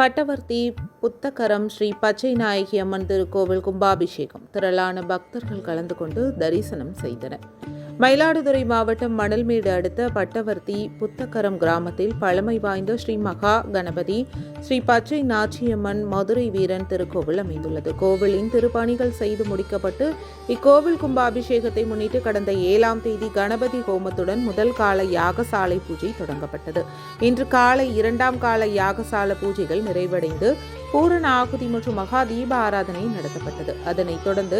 பட்டவர்த்தி புத்தகரம் ஸ்ரீ பச்சை நாயகி அம்மன் திருக்கோவில் கும்பாபிஷேகம். திரளான பக்தர்கள் கலந்து கொண்டு தரிசனம் செய்தனர். மயிலாடுதுறை மாவட்டம் மணல்மேடு அடுத்த பட்டவர்த்தி புத்தகரம் கிராமத்தில் பழமை வாய்ந்த ஸ்ரீ மகா கணபதி ஸ்ரீ பச்சை நாச்சியம்மன் மதுரை வீரன் திருக்கோவில் அமைந்துள்ளது. கோவிலின் திருப்பணிகள் செய்து முடிக்கப்பட்டு இக்கோவில் கும்பாபிஷேகத்தை முன்னிட்டு கடந்த ஏழாம் தேதி கணபதி ஹோமத்துடன் முதல் கால யாகசாலை பூஜை தொடங்கப்பட்டது. இன்று காலை இரண்டாம் கால யாகசால பூஜைகள் நிறைவடைந்து பூரண ஆகுதி மற்றும் மகா தீப ஆராதனை நடத்தப்பட்டது. அதனைத் தொடர்ந்து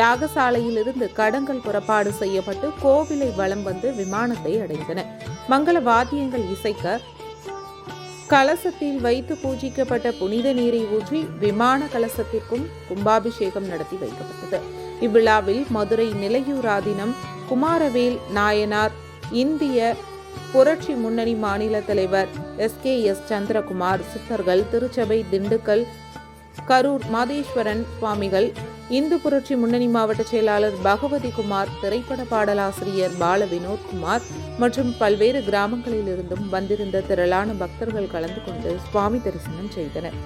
யாகசாலையிலிருந்து கடங்கள் புறப்பாடு செய்யப்பட்டு கோவிலை வலம் வந்து விமானத்தை அடைந்தன. மங்கள வாத்தியங்கள் இசைக்க கலசத்தில் வைத்து பூஜிக்கப்பட்ட புனித நீரை ஊற்றி விமான கலசத்திற்கும் கும்பாபிஷேகம் நடத்தி வைக்கப்பட்டது. இவ்விழாவில் மதுரை நிலையூராதினம் குமாரவேல் நாயனார் இந்திய புரட்சி முன்னணி மாநில தலைவர் எஸ். கே. எஸ். சந்திரகுமார் சித்தர்கள் திருச்சபை திண்டுக்கல் கரூர் மாதேஸ்வரன் சுவாமிகள் இந்து புரட்சி முன்னணி மாவட்ட செயலாளர் பகவதி குமார் திரைப்பட பாடலாசிரியர் பால வினோத்குமார் மற்றும் பல்வேறு கிராமங்களிலிருந்தும் வந்திருந்த திரளான பக்தர்கள் கலந்து கொண்டு சுவாமி தரிசனம் செய்தனர்.